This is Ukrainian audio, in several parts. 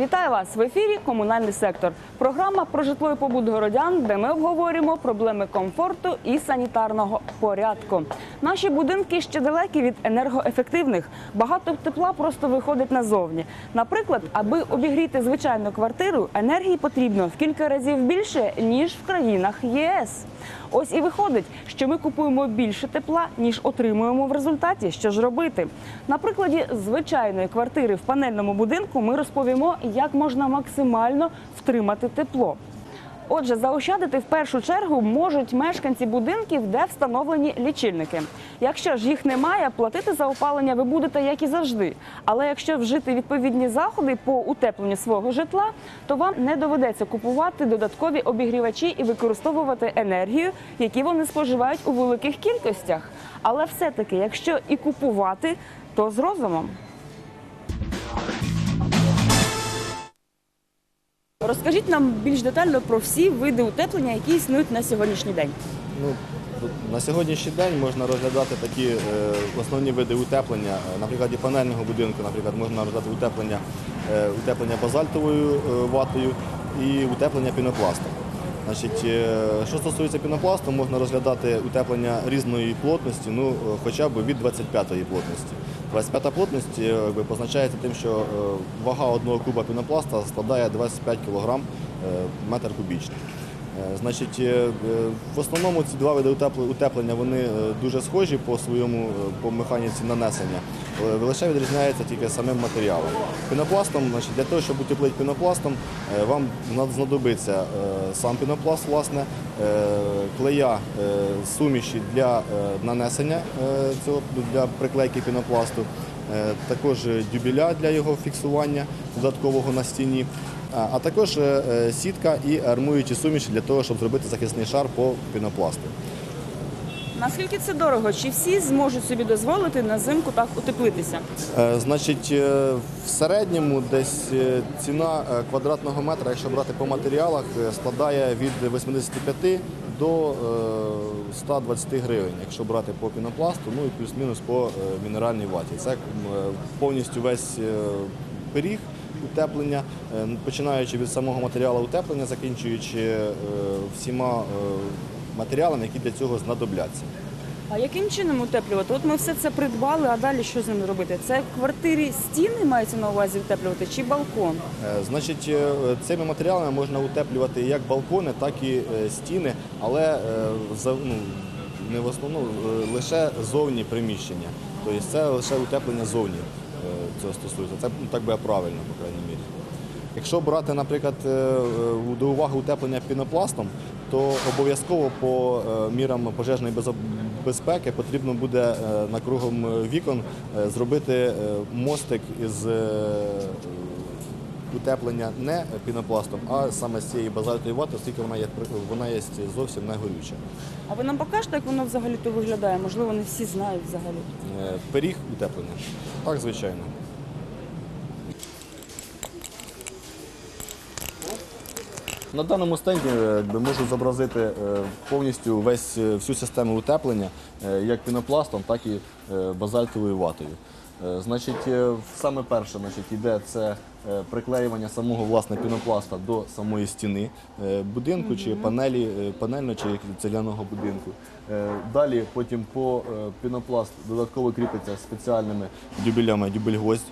Вітаю вас в ефірі Комунальний сектор. Програма про житло і побут городян, де ми обговорюємо проблеми комфорту і санітарного порядку. Наші будинки ще далекі від енергоефективних. Багато тепла просто виходить назовні. Наприклад, аби обігріти звичайну квартиру, енергії потрібно в кілька разів більше ніж в країнах ЄС. Ось і виходить, що ми купуємо більше тепла, ніж отримуємо в результаті. Що ж робити? На прикладі звичайної квартири в панельному будинку ми розповімо, як можна максимально втримати тепло. Отже, заощадити в першу чергу можуть мешканці будинків, де встановлені лічильники. Якщо ж їх немає, платити за опалення ви будете як і завжди. Але якщо вжити відповідні заходи по утепленню свого житла, то вам не доведеться купувати додаткові обігрівачі і використовувати енергію, які вони споживають у великих кількостях. Але все-таки, якщо і купувати, то з розумом. Розкажіть нам більш детально про всі види утеплення, які існують на сьогоднішній день. Ну, на сьогоднішній день можна розглядати такі е, основні види утеплення. Е, На прикладі панельного будинку, наприклад, можна розглядати утеплення, е, утеплення базальтовою е, ватою і утеплення пінопластом. Значить, е, що стосується пінопласту, можна розглядати утеплення різної плотності, ну, е, хоча б від 25-ї плотності. 25 плотність е, позначається тим, що е, вага одного куба пінопласта складає 25 кг метр кубічний. Е, Значить, е, е, в основному ці два види утеплення вони дуже схожі по своєму по механіці нанесення. Лише відрізняється тільки самим матеріалом. Пінопластом, значить, для того, щоб утеплити пінопластом, вам знадобиться сам пінопласт, власне, клея суміші для нанесення цього для приклейки пінопласту, також дюбеля для його фіксування додаткового на стіні. А також е, е, сітка і армуючі суміші для того, щоб зробити захисний шар по пінопласту. Наскільки це дорого? Чи всі зможуть собі дозволити на зимку так утеплитися? Е, Значить, в середньому десь ціна квадратного метра, якщо брати по матеріалах, складає від 85 до е, 120 гривень, якщо брати по пінопласту, ну і плюс-мінус по мінеральній ваті. Це повністю весь пиріг утеплення, е, починаючи від самого матеріалу утеплення, закінчуючи е, всіма е, матеріалами, які для цього знадобляться. А яким чином утеплювати? От ми все це придбали, а далі що з ним робити? Це в квартирі стіни мається на увазі утеплювати чи балкон? Е, Значить, цими матеріалами можна утеплювати як балкони, так і стіни, але ну, не в основному лише зовні приміщення. Тобто це лише утеплення зовні цього стосується. Це ну, так би правильно, по крайній мірі. Якщо брати, наприклад, е, е, до уваги утеплення пінопластом, то обов'язково по е, мірам пожежної безпеки потрібно буде на кругом вікон зробити мостик із утеплення не пінопластом, а саме з цієї базальтової вати, оскільки вона є вона є зовсім не горюча. А ви нам покажете, як воно взагалі то виглядає? Можливо, не всі знають взагалі. Е, Пиріг утеплення. Так, звичайно. На даному стенді е, можу зобразити е, повністю весь, всю систему утеплення, як пінопластом, так і базальтовою ватою. Е, Значить, е, саме перше значить, йде це е, приклеювання самого власне пінопласта до самої стіни будинку чи панелі, панельно чи цегляного будинку. Далі потім по пінопласт додатково кріпиться спеціальними дюбелями дюбель-гвоздь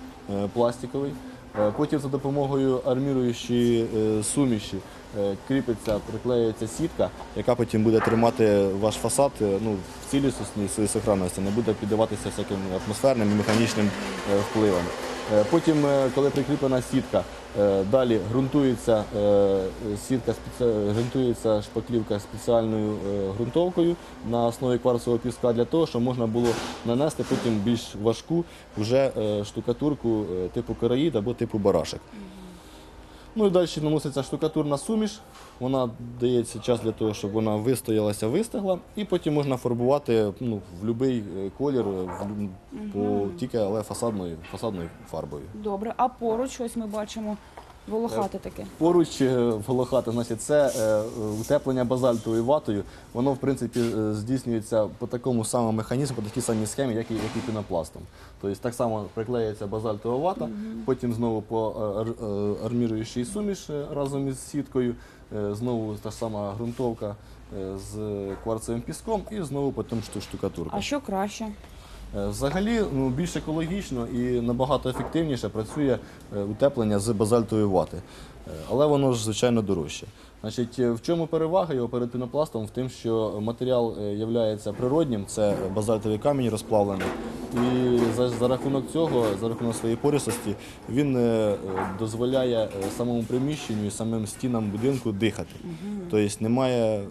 пластиковий. Е, Потім за допомогою арміруючої е, суміші е, кріпиться, приклеюється сітка, яка потім буде тримати ваш фасад ну, в цілісності своїй сохранності, не буде піддаватися всяким атмосферним і механічним впливам. Потім, коли прикріплена сітка, далі ґрунтується е, сітка, ґрунтується шпаклівка спеціальною е, ґрунтовкою на основі кварцевого піска для того, щоб можна було нанести потім більш важку вже е, штукатурку е, типу караїд або типу барашек. Ну і далі наноситься штукатурна суміш, вона дається час для того, щоб вона вистоялася, вистигла, і потім можна фарбувати ну, в будь-який колір, е, в, по, тільки але фасадною, фасадною фарбою. Добре, а поруч ось ми бачимо Волохати таке. Поруч е, волохати, значить, це е, утеплення базальтовою ватою. Воно, в принципі, е, здійснюється по такому самому механізму, по такій самій схемі, як і, як і пінопластом. Тобто так само приклеюється базальтова вата, потім знову по е, ар- е, арміруючій суміш е, разом із сіткою, е, знову та сама ґрунтовка е, з кварцевим піском і знову потім штукатурка. А що краще? Е, Взагалі ну, більш екологічно і набагато ефективніше працює е, утеплення з базальтової вати. Е, Але воно ж, звичайно, дорожче. Значить, е, в чому перевага його перед пінопластом? В тим, що матеріал є природнім, це базальтовий камінь розплавлений. І за, за рахунок цього, за рахунок своєї порисості, він е, е, дозволяє е, самому приміщенню і самим стінам будинку дихати. Тобто немає.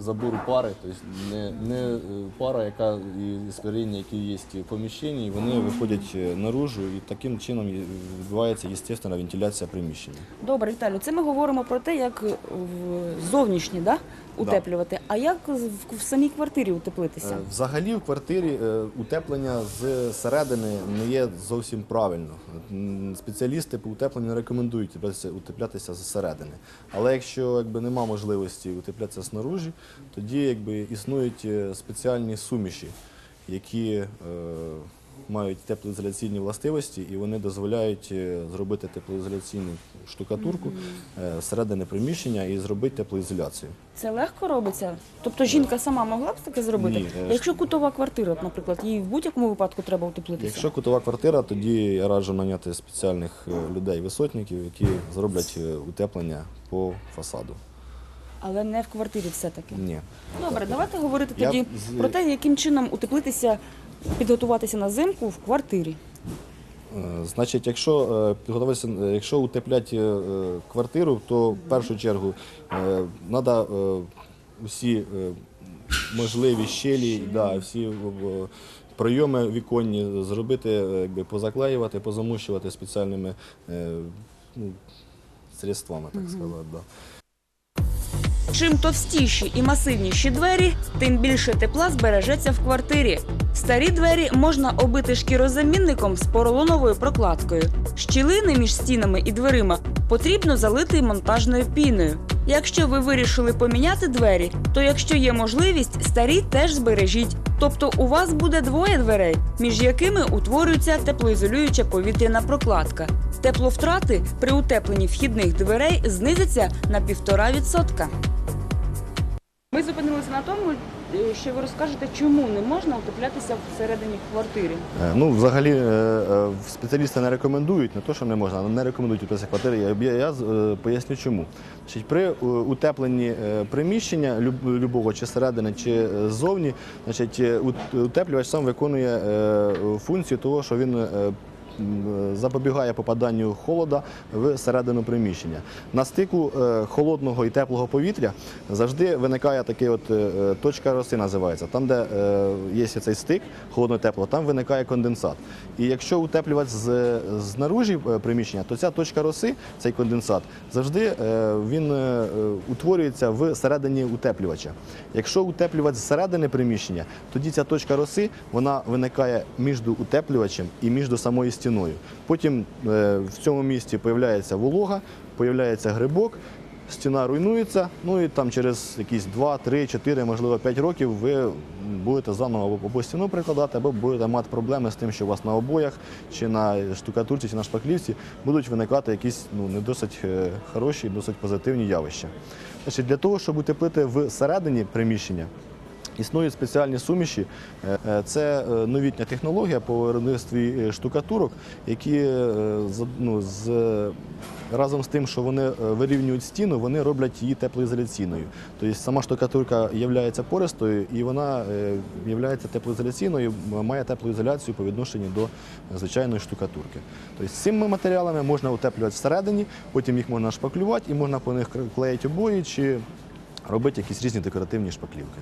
Забору пари, тобто не, не е, пара, яка і спиріння, які є в поміщенні, вони виходять е, наружу і таким чином відбувається естественна вентиляція приміщення. Добре, Віталію, це ми говоримо про те, як в- зовнішні да, утеплювати. А як в, самій квартирі утеплитися? Е, Взагалі в квартирі е, утеплення з середини не є зовсім правильно. Спеціалісти по утепленню не рекомендують утеплятися- зсередини. Але якщо якби, нема можливості утеплятися снаружи, тоді якби, існують е, спеціальні суміші, які е, мають теплоізоляційні властивості і вони дозволяють е, зробити теплоізоляційну штукатурку е, зсередини приміщення і зробити теплоізоляцію. Це легко робиться? Тобто жінка сама могла б таке зробити? Ні, е, Якщо кутова квартира, наприклад, їй в будь-якому випадку треба утеплитися? Якщо кутова квартира, тоді я раджу наняти спеціальних е, людей, висотників, які зроблять е, утеплення по фасаду. Але не в квартирі все-таки. Ні. Добре, давайте говорити Я тоді з- про те, яким чином утеплитися, підготуватися на зимку в квартирі. Е, Значить, якщо е, підготуватися, е, якщо утеплять е, е, квартиру, то в першу чергу треба усі е, можливі щелі, да, всі е, пройоми віконні зробити, е, якби позаклеювати, позамущувати спеціальними е, ну, средствами, так сказати. Да. Чим товстіші і масивніші двері, тим більше тепла збережеться в квартирі. Старі двері можна обити шкірозамінником з поролоновою прокладкою. Щілини між стінами і дверима потрібно залити монтажною піною. Якщо ви вирішили поміняти двері, то якщо є можливість, старі теж збережіть. Тобто у вас буде двоє дверей, між якими утворюється теплоізолююча повітряна прокладка. Тепловтрати при утепленні вхідних дверей знизяться на 1,5%. Ми зупинилися на тому, е, що ви розкажете, чому не можна утеплятися всередині квартири. Е, Ну, взагалі, е, спеціалісти не рекомендують, не то, що не можна, але не рекомендують утеплятися квартири. Я, я, я поясню чому. Значить, при утепленні приміщення люб- любого, чи всередини, чи ззовні, значить, утеплювач сам виконує функцію того, що він. Запобігає попаданню холода в середину приміщення. На стику е, холодного і теплого повітря завжди виникає такий е, е, точка роси, називається. Там, де є цей стик холодно-тепло, там виникає конденсат. І якщо утеплювати з, знаружі приміщення, то ця точка роси, цей конденсат, завжди він утворюється в середині утеплювача. Якщо утеплювати зсередини приміщення, тоді ця точка роси вона виникає між утеплювачем і між самою стіною. Потім е, в цьому місці появляється волога, появляється грибок. Стіна руйнується, ну і там через якісь 2, 3, 4, можливо 5 років ви будете заново або стіну прикладати, або будете мати проблеми з тим, що у вас на обоях, чи на штукатурці, чи на шпаклівці будуть виникати якісь ну, не досить е, хороші, досить позитивні явища. Значить, для того, щоб утеплити всередині приміщення, Існують спеціальні суміші. Е, е, Це е, новітня технологія по виробництві штукатурок, які ну, з, разом з тим, що вони вирівнюють стіну, вони роблять її теплоізоляційною. Тобто сама штукатурка є пористою і вона є теплоізоляційною, має теплоізоляцію по відношенню до звичайної штукатурки. Тобто цими матеріалами можна утеплювати всередині, потім їх можна шпаклювати і можна по них клеїти обої чи робити якісь різні декоративні шпаклівки.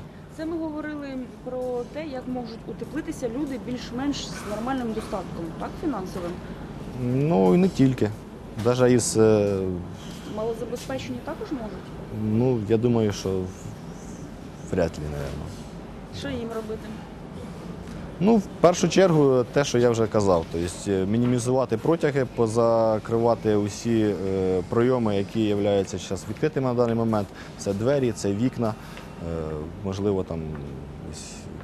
Про те, як можуть утеплитися люди більш-менш з нормальним достатком, так, фінансовим. Ну і не тільки. Навіть із, е, Малозабезпечені також можуть. ну, я думаю, що в- вряд ли, мабуть. Що їм робити? Ну, в першу чергу, те, що я вже казав, тобто е, мінімізувати протяги, позакривати усі е, пройоми, які являються зараз відкритими на даний момент. Це двері, це вікна, е, можливо, там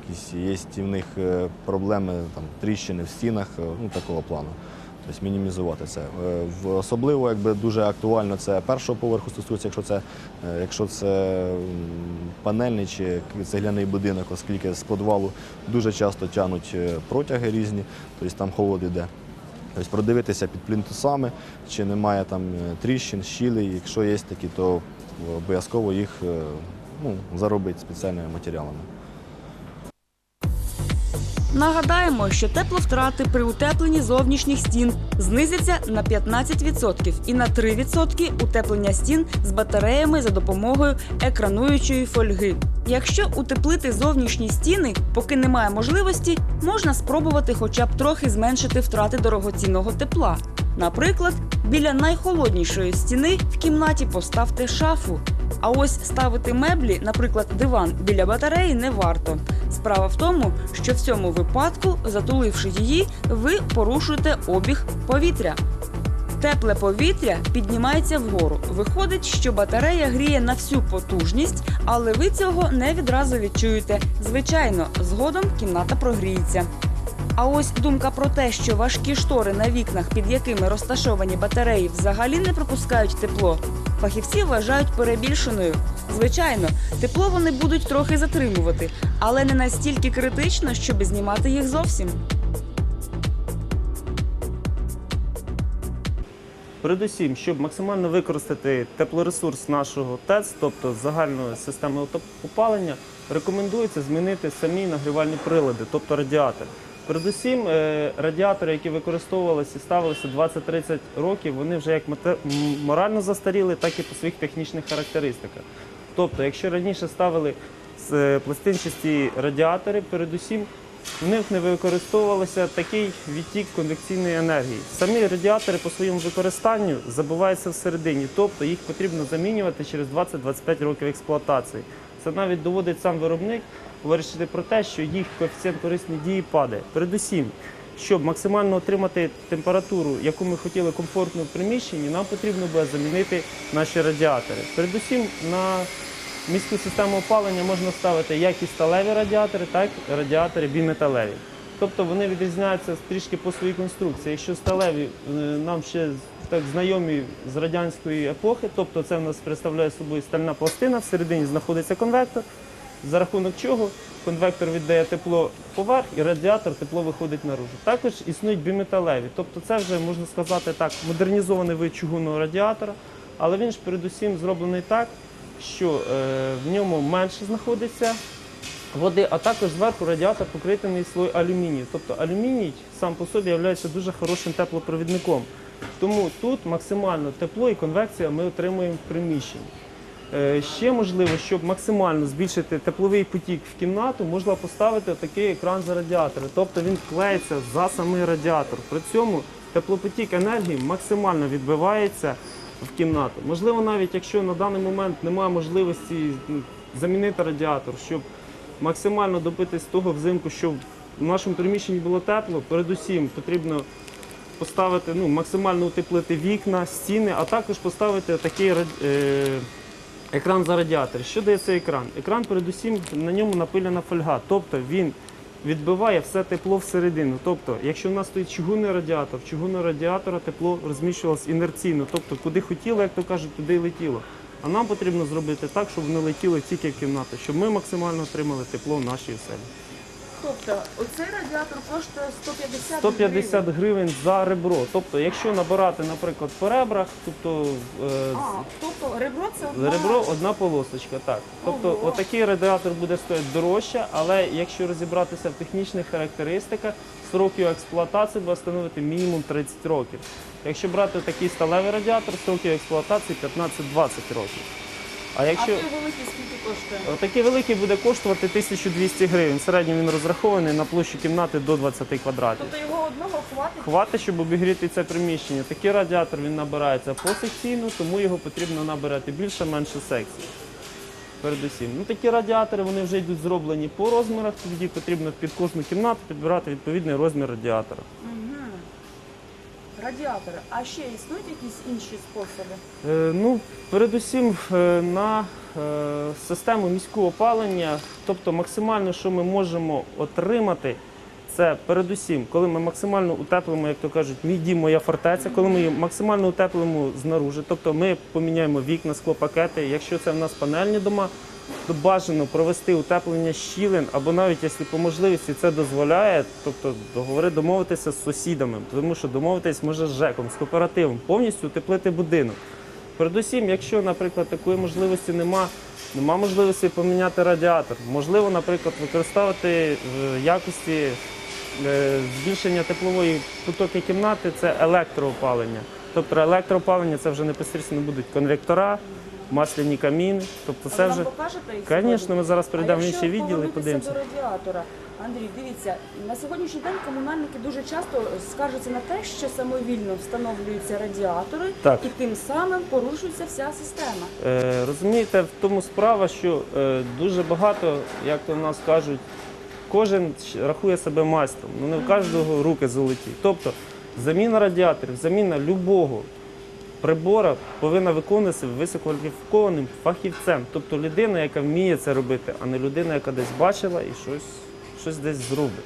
якісь- є в них е, проблеми, там, тріщини в стінах, е, ну, такого плану. Тобто мінімізувати це. Е, Особливо якби, дуже актуально це першого поверху стосується, якщо це, якщо це панельний чи цегляний будинок, оскільки з підвалу дуже часто тягнуть протяги різні, тобто там холод іде. Тобто продивитися під плінтусами, чи немає там тріщин, щілей. Якщо є такі, то обов'язково їх ну, заробити спеціальними матеріалами. Нагадаємо, що тепловтрати при утепленні зовнішніх стін знизяться на 15% і на 3% утеплення стін з батареями за допомогою екрануючої фольги. Якщо утеплити зовнішні стіни, поки немає можливості, можна спробувати хоча б трохи зменшити втрати дорогоцінного тепла. Наприклад, біля найхолоднішої стіни в кімнаті поставте шафу. А ось ставити меблі, наприклад, диван біля батареї, не варто. Справа в тому, що в цьому випадку, затуливши її, ви порушуєте обіг повітря. Тепле повітря піднімається вгору. Виходить, що батарея гріє на всю потужність, але ви цього не відразу відчуєте. Звичайно, згодом кімната прогріється. А ось думка про те, що важкі штори на вікнах, під якими розташовані батареї, взагалі не пропускають тепло. Фахівці вважають перебільшеною. Звичайно, тепло вони будуть трохи затримувати, але не настільки критично, щоб знімати їх зовсім. Передусім, щоб максимально використати теплоресурс нашого ТЕЦ, тобто загальної системи опалення, рекомендується змінити самі нагрівальні прилади, тобто радіатори. Передусім, е, радіатори, які використовувалися і ставилися 20-30 років, вони вже як морально застаріли, так і по своїх технічних характеристиках. Тобто, якщо раніше ставили е, пластинчасті радіатори, передусім в них не використовувався такий відтік конвекційної енергії. Самі радіатори по своєму використанню забиваються всередині, тобто їх потрібно замінювати через 20-25 років експлуатації. Це навіть доводить сам виробник вирішити про те, що їх коефіцієнт корисної дії падає. Передусім, щоб максимально отримати температуру, яку ми хотіли комфортно в приміщенні, нам потрібно буде замінити наші радіатори. Передусім на міську систему опалення можна ставити як і сталеві радіатори, так і радіатори біметалеві. Тобто вони відрізняються трішки по своїй конструкції. Якщо сталеві е, нам ще так знайомі з радянської епохи, тобто це в нас представляє собою стальна пластина, всередині знаходиться конвектор, за рахунок чого конвектор віддає тепло поверх і радіатор тепло виходить наружу. Також існують біметалеві, тобто це вже можна сказати так, модернізований вид чугунного радіатора, але він ж передусім зроблений так, що е, в ньому менше знаходиться води, а також зверху радіатор покритий слой алюмінію. Тобто алюміній сам по собі є дуже хорошим теплопровідником. Тому тут максимально тепло і конвекція ми отримуємо в приміщенні. Е, Ще можливо, щоб максимально збільшити тепловий потік в кімнату, можна поставити такий екран за радіатори. Тобто він клеїться за самий радіатор. При цьому теплопотік енергії максимально відбивається в кімнату. Можливо, навіть якщо на даний момент немає можливості замінити радіатор, щоб максимально добитись того взимку, щоб в нашому приміщенні було тепло, передусім потрібно поставити, ну, максимально утеплити вікна, стіни, а також поставити такий е, екран за радіатор. Що дає цей екран? Екран, передусім, на ньому напилена фольга, тобто він відбиває все тепло всередину. Тобто, якщо в нас стоїть чугунний радіатор, чугунного радіатора тепло розміщувалось інерційно, тобто куди хотіло, як то кажуть, туди й летіло. А нам потрібно зробити так, щоб воно летіло тільки в кімнату, щоб ми максимально отримали тепло в нашій оселі. Тобто, оцей радіатор коштує 150 150 гривень за ребро. Тобто, якщо набирати, наприклад, по ребрах, тобто е, А, тобто ребро це одна... Ребро одна полосочка, так. Тобто Ого. отакий радіатор буде стоїти дорожче, але якщо розібратися в технічних характеристиках, срок його експлуатації буде становити мінімум 30 років. Якщо брати такий сталевий радіатор, срок його експлуатації 15-20 років. А А якщо той великий скільки коштує? такий великий буде коштувати 1200 гривень, в середньому він розрахований на площу кімнати до 20 квадратів. Тобто його одного хватить? Хватить, щоб обігріти це приміщення. Такий радіатор він набирається посекційно, тому його потрібно набирати більше-менше секцій. Передусім. Ну, такі радіатори вони вже йдуть зроблені по розмірах, тоді потрібно під кожну кімнату підбирати відповідний розмір радіатора. Радіатори. А ще існують якісь інші способи? Е, Ну, передусім е, на е, систему міського опалення, тобто максимально, що ми можемо отримати, це передусім, коли ми максимально утеплимо, як то кажуть, мій дім, моя фортеця, коли ми її максимально утеплимо знаружи, тобто ми поміняємо вікна, склопакети. Якщо це в нас панельні дома, то бажано провести утеплення щілин, або навіть якщо по можливості це дозволяє, тобто договори домовитися з сусідами, тому що домовитись може з ЖЕКом, з кооперативом, повністю утеплити будинок. Передусім, якщо, наприклад, такої можливості нема, нема можливості поміняти радіатор, можливо, наприклад, використовувати в якості е, збільшення теплової потоки кімнати це електроопалення. Тобто електроопалення це вже непосередньо будуть конвектора, масляні каміни. Тобто це вже покажете Звісно, ми зараз перейдемо в якщо інший відділ і подивимося. до радіатора. Андрій, дивіться, на сьогоднішній день комунальники дуже часто скаржаться на те, що самовільно встановлюються радіатори, Так. і тим самим порушується вся система. Е, розумієте, в тому справа, що е, дуже багато, як то в нас кажуть, кожен рахує себе майстром. Ну не в кожного руки золоті. Тобто заміна радіаторів, заміна любого прибора повинна виконуватися висококваліфікованим фахівцем. Тобто людина, яка вміє це робити, а не людина, яка десь бачила і щось, щось десь зробить.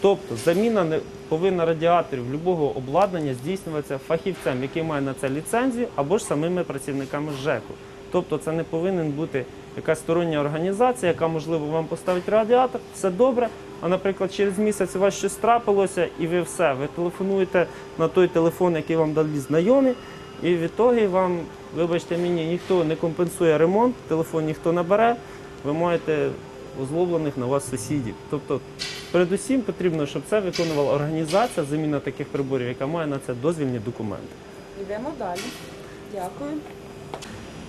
Тобто заміна не повинна радіаторів любого обладнання здійснюватися фахівцем, який має на це ліцензію, або ж самими працівниками ЖЕКу. Тобто це не повинен бути якась стороння організація, яка, можливо, вам поставить радіатор, все добре. А, наприклад, через місяць у вас щось трапилося, і ви все, ви телефонуєте на той телефон, який вам дали знайомі, і в ітогі вам, вибачте мені, ніхто не компенсує ремонт, телефон ніхто не бере, ви маєте озлоблених на вас сусідів. Тобто, передусім потрібно, щоб це виконувала організація заміна таких приборів, яка має на це дозвільні документи. Йдемо далі. Дякую.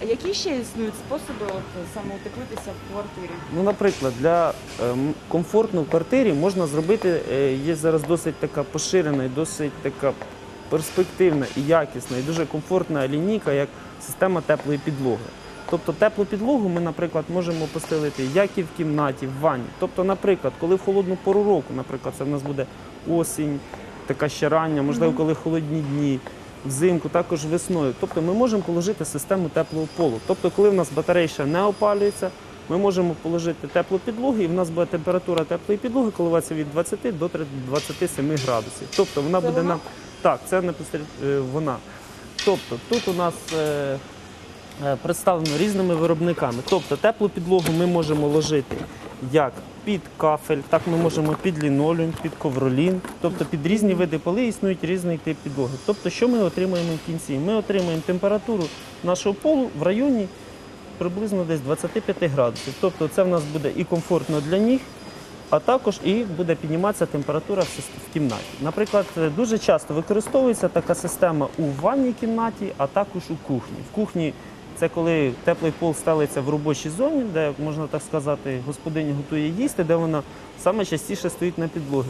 А які ще існують способи от, самоутеплитися в квартирі? Ну, наприклад, для е, м, комфортно в квартирі можна зробити, е, є зараз досить така поширена і досить така перспективна і якісна, і дуже комфортна лінійка, як система теплої підлоги. Тобто теплу підлогу ми, наприклад, можемо постелити як і в кімнаті, в ванні. Тобто, наприклад, коли в холодну пору року, наприклад, це в нас буде осінь, така ще рання, можливо, коли холодні дні, взимку, також весною. Тобто ми можемо положити систему теплого полу. Тобто, коли в нас батарея ще не опалюється, ми можемо положити теплу підлогу, і в нас буде температура теплої підлоги коливатися від 20 до 27 градусів. Тобто вона Це буде вона? нам так, це непосередньо вона. Тобто тут у нас е, е, представлено різними виробниками. Тобто теплу підлогу ми можемо ложити як під кафель, так ми можемо під лінолеум, під ковролін, тобто під різні види поли існують різний тип підлоги. Тобто, що ми отримуємо в кінці? Ми отримуємо температуру нашого полу в районі приблизно десь 25 градусів. Тобто це в нас буде і комфортно для ніг, а також і буде підніматися температура в кімнаті. Наприклад, дуже часто використовується така система у ванній кімнаті, а також у кухні. В кухні це коли теплий пол стелиться в робочій зоні, де можна так сказати, господиня готує їсти, де вона саме частіше стоїть на підлогі.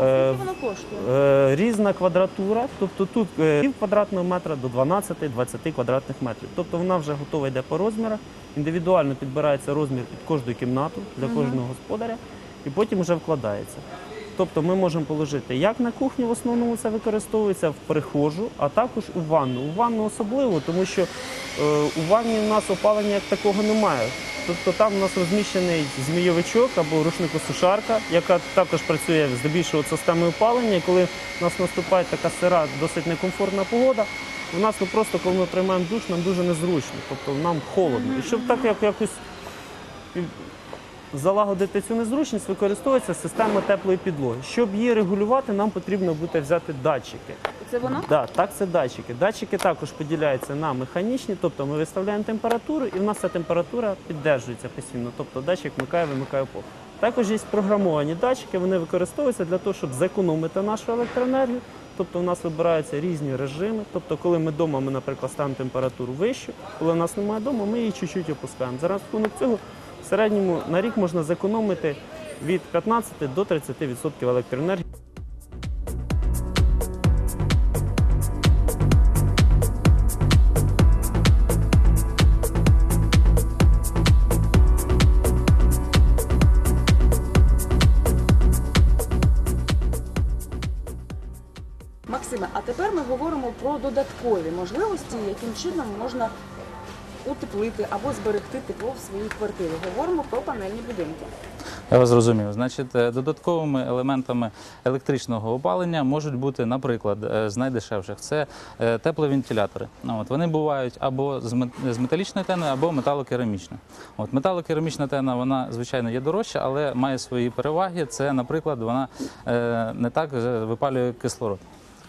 Е, Скільки воно коштує? Е, різна квадратура, тобто тут е, пів квадратного метра до 12-20 квадратних метрів. Тобто вона вже готова йде по розмірах, індивідуально підбирається розмір під кожну кімнату для кожного господаря і потім вже вкладається. Тобто ми можемо положити як на кухні, в основному це використовується в прихожу, а також у ванну. У ванну особливо, тому що е, у ванні у нас опалення як такого немає. Тобто там у нас розміщений змійовичок або рушникосушарка, яка також працює здебільшого з системою опалення. Коли у нас наступає така сира, досить некомфортна погода, у нас ну, просто коли ми приймаємо душ, нам дуже незручно, тобто нам холодно. І щоб так як якось залагодити цю незручність, використовується система теплої підлоги. Щоб її регулювати, нам потрібно буде взяти датчики. Це воно? Да, так, це датчики. Датчики також поділяються на механічні, тобто ми виставляємо температуру, і в нас ця температура піддержується постійно. Тобто датчик вмикає, вимикає пол. Також є програмовані датчики, вони використовуються для того, щоб зекономити нашу електроенергію. Тобто у нас вибираються різні режими. Тобто, коли ми вдома, ми, наприклад, ставимо температуру вищу, коли в нас немає вдома, ми її чуть-чуть опускаємо. За рахунок цього середньому на рік можна зекономити від 15 до 30% електроенергії. Максиме, а тепер ми говоримо про додаткові можливості, яким чином можна утеплити або зберегти тепло в своїй квартирі. Говоримо про панельні будинки. Я вас зрозумів. Значить, е, додатковими елементами електричного опалення можуть бути, наприклад, е, з найдешевших це е, тепловентилятори. От вони бувають або з мет- металічної тени, або металокерамічної. От металокерамічна тена, вона звичайно є дорожча, але має свої переваги. Це, наприклад, вона не так випалює кислород,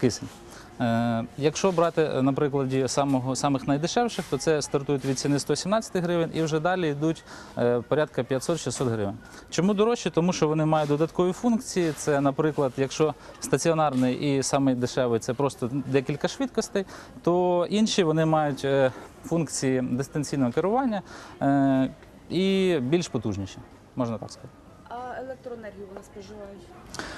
кисень. Е, Якщо брати е, на прикладі самого самих найдешевших, то це стартують від ціни 117 гривень і вже далі йдуть е, порядка 500-600 гривень. Чому дорожче? Тому що вони мають додаткові функції. Це, наприклад, якщо стаціонарний і самий дешевий це просто декілька швидкостей, то інші вони мають функції дистанційного керування і більш потужніші, можна так сказати. А електроенергію вони споживають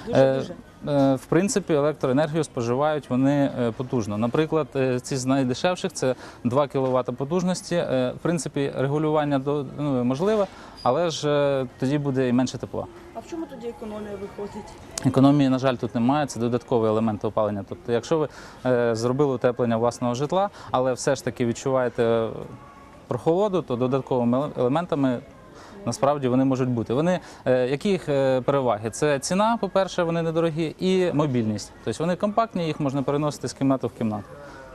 Е, дуже-дуже. Е, В принципі, електроенергію споживають вони е, потужно. Наприклад, ці з найдешевших це 2 кВт потужності. В принципі, регулювання ну, можливе, але ж тоді буде і менше тепла. А в чому тоді економія виходить? Економії, на жаль, тут немає. Це додатковий елемент опалення. Тобто, якщо ви зробили утеплення власного житла, але все ж таки відчуваєте прохолоду, то додатковими елементами. Насправді вони можуть бути. Вони е, які їх е, переваги? Це ціна, по-перше, вони недорогі, і мобільність. Тобто вони компактні, їх можна переносити з кімнати в кімнату.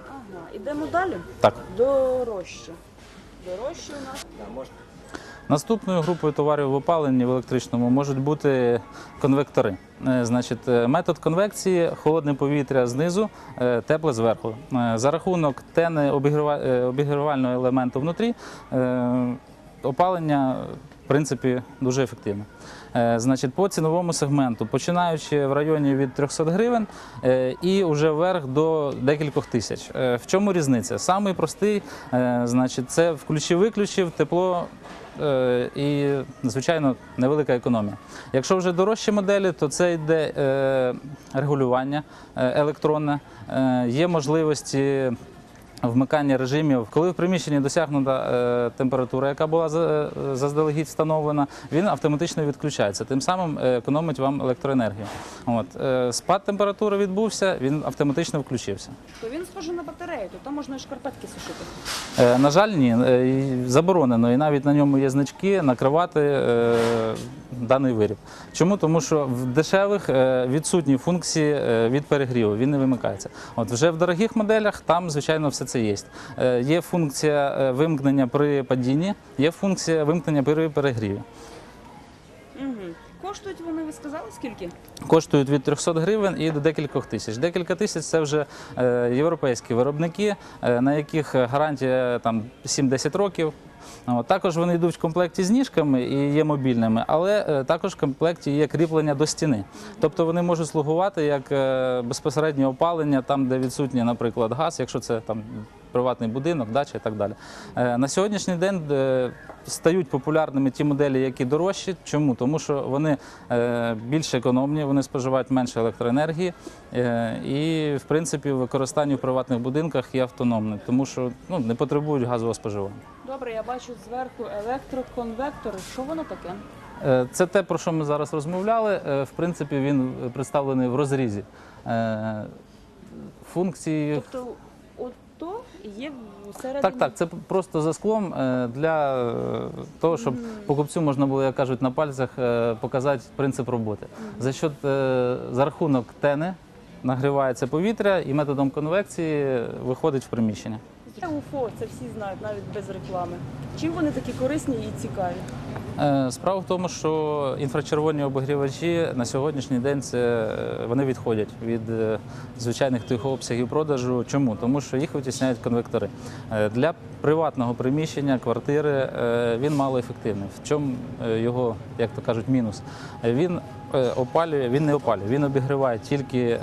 Ага, ідемо далі. Так. Дорожче. Дорожче у нас. Да, можна. Наступною групою товарів в опаленні в електричному можуть бути конвектори. Е, Значить, метод конвекції холодне повітря знизу, тепле зверху. За рахунок тени обігріва- обігрівального елементу внутрі опалення в принципі дуже ефективне. Е, Значить, по ціновому сегменту, починаючи в районі від 300 гривень е, і вже вверх до декількох тисяч. Е, В чому різниця? Самий простий, значить, це включив-виключив, тепло е, і, звичайно, невелика економія. Якщо вже дорожчі моделі, то це йде регулювання електронне, є можливості. Вмикання режимів, коли в приміщенні досягнута е, температура, яка була е, заздалегідь встановлена, він автоматично відключається. Тим самим е, економить вам електроенергію. От спад температури відбувся, він автоматично включився. То він схожий на батарею, то там можна і шкарпетки сушити. На жаль, ні, заборонено, і навіть на ньому є значки накривати даний виріб. Чому? Тому що в дешевих відсутні функції від перегріву, він не вимикається. От вже в дорогих моделях там, звичайно, все це є. Е, Є функція е, вимкнення при падінні, є функція вимкнення при перегріві. Угу. Коштують вони, ви сказали, скільки? Коштують від 300 гривень і до декількох тисяч. Декілька тисяч це вже е, європейські виробники, на яких гарантія 7-10 років. От, також вони йдуть в комплекті з ніжками і є мобільними, але е, також в комплекті є кріплення до стіни. Тобто вони можуть слугувати як е, безпосереднє опалення, там, де відсутній, наприклад, газ, якщо це там приватний будинок, дача і так далі. Е, На сьогоднішній день е, стають популярними ті моделі, які дорожчі. Чому? Тому що вони е, більш економні, вони споживають менше електроенергії і, в принципі, в використанні в приватних будинках є автономні, тому що ну, не потребують газового споживання. Добре, я бачу зверху електроконвектори. Що воно таке? Це те, про що ми зараз розмовляли. В принципі, він представлений в розрізі. Функції Тобто, ото є всередині. Так, так, це просто за склом е, для е, того, щоб покупцю можна було, як кажуть, на пальцях е, показати принцип роботи. За е, за рахунок тени нагрівається повітря і методом конвекції виходить в приміщення. Це УФО, це всі знають, навіть без реклами. Чим вони такі корисні і цікаві? Е, Справа в тому, що інфрачервоні обігрівачі на сьогоднішній день це е, вони відходять від е, звичайних тих обсягів продажу. Чому? Тому що їх витісняють конвектори. Для приватного приміщення, квартири він малоефективний. В чому його, як то кажуть, мінус? Він опалює, він не опалює, він обігріває тільки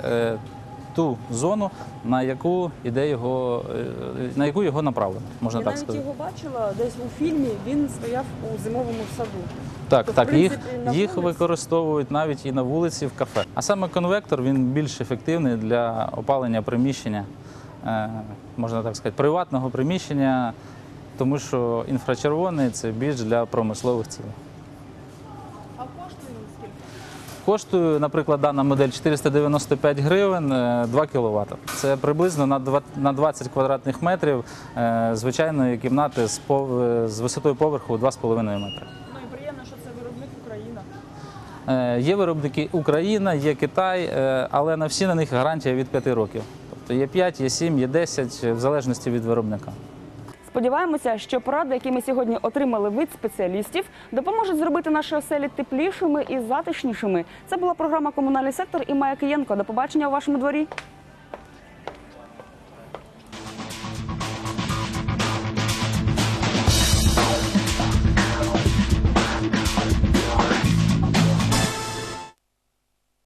ту зону, на яку іде його, е, на яку його направлено, можна Я так навіть сказати. його бачила десь у фільмі. Він стояв у зимовому саду. Так, То, так, їх, принципі, їх використовують навіть і на вулиці, в кафе. А саме конвектор він більш ефективний для опалення приміщення, е, можна так сказати, приватного приміщення, тому що інфрачервоний це більш для промислових цілей. Коштує наприклад, дана модель 495 гривень, е, 2 кВт. Це приблизно на два- 20 квадратних метрів е, звичайної кімнати з е, висотою поверху 2,5 метри. Ну і приємно, що це виробник Україна. Е, Є виробники Україна, є Китай, е, але на всі на них гарантія від 5 років. Тобто є 5, є 7, є 10, в залежності від виробника. Сподіваємося, що поради, які ми сьогодні отримали від спеціалістів, допоможуть зробити наші оселі теплішими і затишнішими. Це була програма Комунальний сектор і Майя Києнко. До побачення у вашому дворі.